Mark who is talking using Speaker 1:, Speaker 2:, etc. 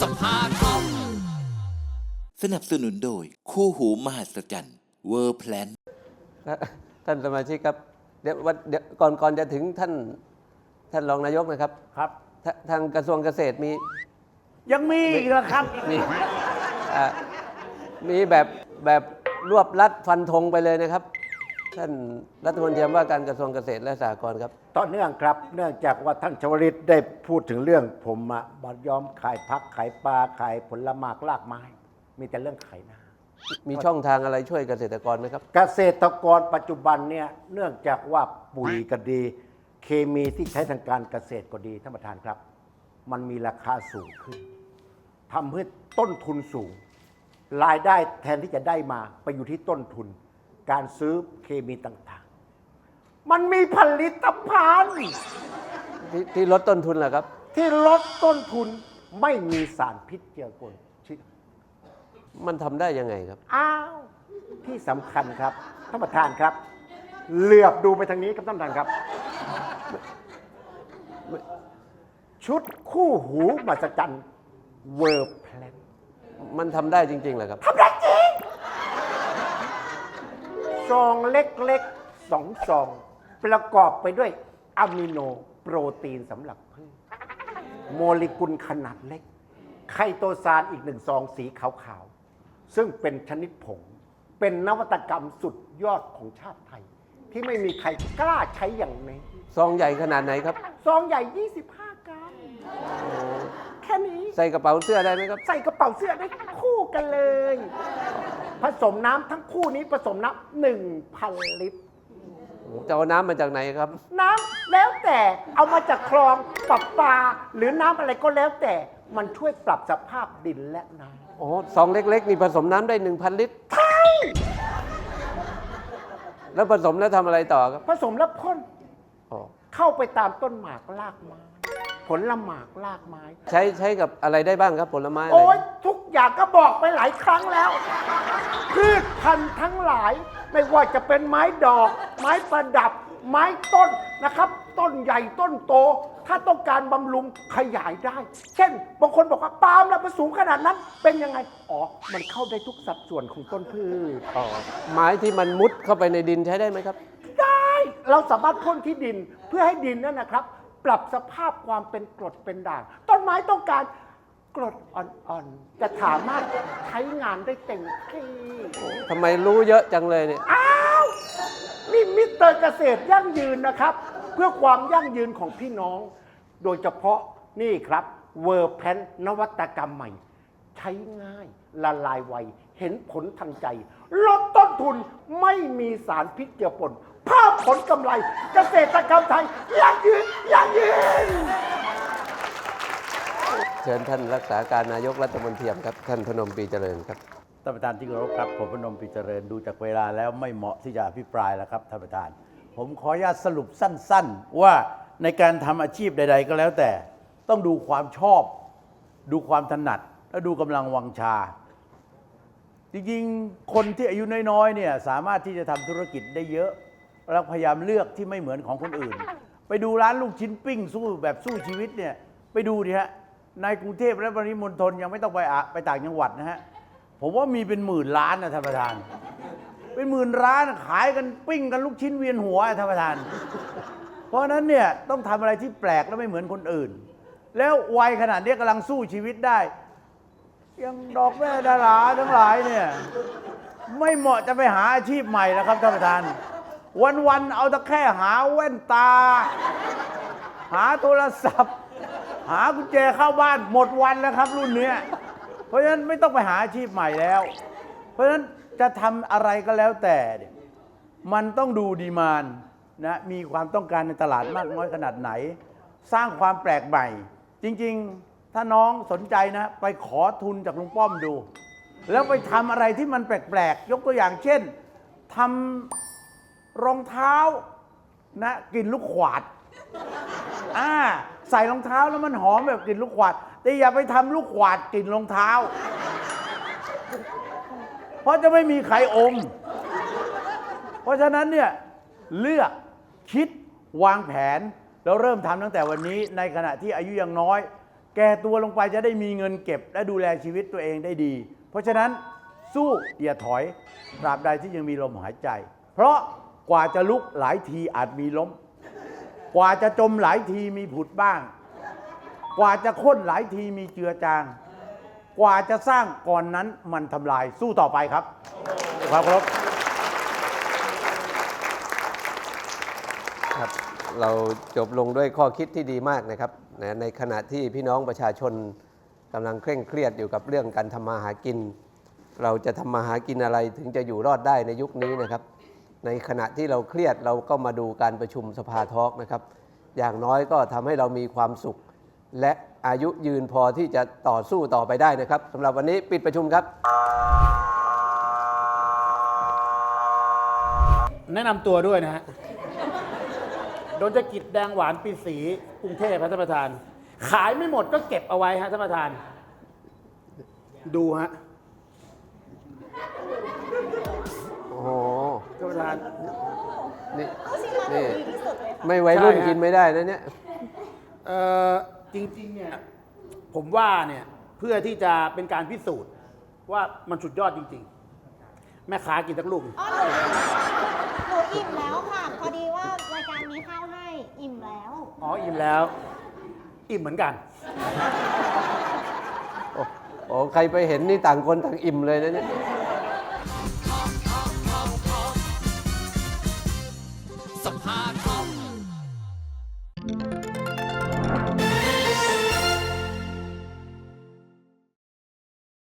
Speaker 1: สภาธอม
Speaker 2: สนับสนุนโดย คู่หูมหัศจรรย์เวอร์แพลน
Speaker 3: ท่านสมาชิกครับเดี๋ยววันเดี๋ยวก่อนก่อนจะถึงท่านท่านรองนายกนะครับ
Speaker 4: ครับ
Speaker 3: ทาทางกระทรวงเกษตรมี
Speaker 4: ยังมีอีกเหรอครับ
Speaker 3: มีอ่ามีแบบแบบรวบรัดฟันธงไปเลยนะครับ ท่านรัฐมนตรีว่าการกระทรวงเกษตรและสหกรณ์ครับ
Speaker 4: ต่อเนื่องครับ เนื่องจากว่าท่านชวลิตได้พูดถึงเรื่องผมอะบัดยอมขายพักขายปลาขายผลไม้ลากไม้ มีแต่เรื่องขายนา
Speaker 3: มีช่องทางอะไรช่วยเกษตรกรไหมครับ
Speaker 4: เกษตรกรปัจจุบันเนี่ยเนื่องจากว่าปุ๋ยก็ดี เคมีที่ใช้ทางการเกษตรก็ดีท่านประธานครับ มันมีราคาสูงขึ้นทำให้ต้นทุนสูง รายได้แทนที่จะได้มาไปอยู่ที่ต้นทุน การซื้อเคมีต่างๆ มันมีผลิตภัณฑ์
Speaker 3: ที่ที่ลดต้นทุนเหรอครับ
Speaker 4: ที่ลดต้นทุนไม่มีสารพิษเจือปนชิ
Speaker 3: มันทำได้ยังไงครับ
Speaker 4: อ้าว ที่สำคัญครับท่านประธานครับ เหลือบดูไปทางนี้ครับท่านประธานครับ ชุดคู่หูมหัศจรรย์เวอร์แพลน
Speaker 3: มันทำได้จริงๆเหรอครับ
Speaker 4: ทำได้จริง ซองเล็กๆสองซอง ประกอบไปด้วยอะมิโนโปรตีนสำหรับพืชโมเลกุลขนาดเล็ก ไคโตซานอีกหนึ่งซองสีขาวๆ ซึ่งเป็นชนิดผง เป็นนวัตกรรมสุดยอดของชาติไทย ที่ไม่มีใครกล้าใช้อย่างนี้
Speaker 3: ซองใหญ่ขนาดไหนครับ
Speaker 4: ซองใหญ่ 25 กรัม แค่นี้
Speaker 3: ใส่กระเป๋าเสื้อได้ไหมครับ
Speaker 4: ใส่กระเป๋าเสื้อได้คู่กันเลย ผสมน้ำทั้งคู่นี้ผสมน้ำหนึ่งพันลิตร
Speaker 3: จะเอาน้ำมาจากไหนครับ
Speaker 4: น้ำแล้วแต่เอามาจากคลองปรับปลาหรือน้ำอะไรก็แล้วแต่มันช่วยปรับสภาพดินและน้
Speaker 3: อ๋อซองเล็ก ๆ นี่ผสมน้ำได้ 1,000 ลิตรำ
Speaker 4: ใช่
Speaker 3: แล้วผสมแล้วทำอะไรต่อครับ
Speaker 4: ผสมแล้วพ่น
Speaker 3: อ๋อ
Speaker 4: เข้าไปตามต้นหมากลากไม้ ผลละหมากลากไม้
Speaker 3: ใช้ใช้กับอะไรได้บ้างครับผลไม้อะไร
Speaker 4: โอ้ยทุกอย่างก็บอกไปหลายครั้งแล้ว พืชพันธุ์ทั้งหลาย ไม่ว่าจะเป็นไม้ดอก ไม้ประดับ ไม้ต้นนะครับ ต้นใหญ่ต้นโต ถ้าต้องการบำรุงขยายได้ เช่น บางคนบอกว่าปาล์มเรามันสูงขนาดนั้น เป็นยังไง อ๋อ มันเข้าได้ทุกสัดส่วนของต้นพืช
Speaker 3: อ๋อไม้ที่มันมุดเข้าไปในดินใช้ได้ไหมครับ
Speaker 4: ได้ เราสามารถพ่นที่ดินเพื่อให้ดินนั่นนะครับ ปรับสภาพความเป็นกรดเป็นด่าง ต้นไม้ต้องการกรดอ่อนๆจะสามารถใช้งานได้เต็มที่
Speaker 3: ทำไมรู้เยอะจังเลยเนี่ย
Speaker 4: อ้าวนี่มิสเตอร์เกษตรยั่งยืนนะครับ เพื่อความยั่งยืนของพี่น้อง โดยเฉพาะนี่ครับเวอร์แพนนวัตกรรมใหม่ ใช้ง่ายละลายไว เห็นผลทันใจ ลดต้นทุนไม่มีสารพิษเจือปนเพิ่ม ผลกำไร เกษตรกรรมไทยยั่งยืนยั่งยืน
Speaker 3: เชิญท่านรักษาการนายกรัฐมนตรีครับ ท่านพนมปรีเจริญครับ
Speaker 5: ท่านประธานที่เคารพครับ ผมพนมปิเจริญดูจากเวลาแล้วไม่เหมาะที่จะอภิปรายแล้วครับท่านประธาน ผมขออนุญาตสรุปสั้น ๆ ว่าในการทำอาชีพใด ๆ ก็แล้วแต่ ต้องดูความชอบ ดูความถนัด และดูกำลังวังชา จริงๆ คนที่อายุน้อยๆเนี่ยสามารถที่จะทำธุรกิจได้เยอะ แล้วพยายามเลือกที่ไม่เหมือนของคนอื่น ไปดูร้านลูกชิ้นปิ้งสู้แบบสู้ชีวิตเนี่ยไปดูดิฮะในกรุงเทพและปริมณฑลยังไม่ต้องไปอะไปต่างจังหวัดนะฮะผมว่ามีเป็นหมื่นร้านนะท่านประธาน เป็นหมื่นร้านขายกันปิ้งกันลูกชิ้นเวียนหัวท่านประธาน เพราะนั้นเนี่ยต้องทำอะไรที่แปลกและไม่เหมือนคนอื่น แล้ววัยขนาดนี้กำลังสู้ชีวิตได้ยังดอกแม่ดาราทั้งหลายเนี่ยไม่เหมาะจะไปหาอาชีพใหม่แล้วครับท่านประธาน วันๆเอาแต่แค่หาแว่นตา หาโทรศัพท์ หากุญแจเข้าบ้านหมดวันแล้วครับ รุ่นเนี้ยเพราะฉะนั้นไม่ต้องไปหาอาชีพใหม่แล้ว เพราะฉะนั้นจะทำอะไรก็แล้วแต่เนี่ยมันต้องดูดีมานนะมีความต้องการในตลาดมากน้อยขนาดไหน สร้างความแปลกใหม่ จริงๆ ถ้าน้องสนใจนะ ไปขอทุนจากลุงป้อมดู แล้วไปทำอะไรที่มันแปลกๆ ยกตัวอย่างเช่นทำ รองเท้านะกลิ่นลูกขวาดอ่าใส่รองเท้าแล้วมันหอมแบบกลิ่นลูกขวาด แต่อย่าไปทำลูกขวาดกลิ่นรองเท้า เพราะจะไม่มีใครอม เพราะฉะนั้นเนี่ยเลือกคิดวางแผน แล้วเริ่มทำตั้งแต่วันนี้ในขณะที่อายุยังน้อย แก่ตัวลงไปจะได้มีเงินเก็บ และดูแลชีวิตตัวเองได้ดี เพราะฉะนั้นสู้อย่าถอยตราบใดที่ยังมีลมหายใจ เพราะ กว่าจะลุกหลายทีอาจมีล้ม กว่าจะจมหลายทีมีผุดบ้าง กว่าจะค้นหลายทีมีเจือจาง กว่าจะสร้างก่อนนั้นมันทำลายสู้ต่อไปครับครับครับ
Speaker 3: ครับเราจบลงด้วยข้อคิดที่ดีมากนะครับนะในขณะที่พี่น้องประชาชนกำลังเคร่งเครียดอยู่กับเรื่องการทำมาหากิน เราจะทำมาหากินอะไรถึงจะอยู่รอดได้ในยุคนี้นะครับ ในขณะที่เราเครียดเราก็มาดูการประชุมสภาทอล์กนะครับ อย่างน้อยก็ทำให้เรามีความสุข และอายุยืนพอที่จะต่อสู้ต่อไปได้นะครับสำหรับวันนี้ปิดประชุมครับ
Speaker 1: แนะนำตัวด้วยนะฮะ โดนจะกิจแดงหวานปีสีกรุงเทพครับท่านประธาน ขายไม่หมดก็เก็บเอาไว้ฮะท่านประธาน ดูฮะ
Speaker 3: โอ้โห
Speaker 1: ท่านประธาน
Speaker 3: นี่นี่ไม่ไว้รุ่น
Speaker 1: ใช่ฮะ
Speaker 3: กินไม่ได้นะเนี่ย
Speaker 1: เอ่อจริงๆเนี่ยผมว่าเนี่ยเพื่อที่จะเป็นการพิสูจน์ว่ามันสุดยอดจริง ๆ แม่ค้ากินทั้งลูก
Speaker 6: อ๋อหนูหนูอิ่มแล้วค่ะ พอดีว่ารายการมีข้าวให้อิ่มแล้ว
Speaker 1: อ๋อ อิ่มแล้ว อิ่มเหมือนกัน
Speaker 3: โอ้โหใครไปเห็นนี่ต่างคนต่างอิ่มเลยนะเนี่ย
Speaker 6: อ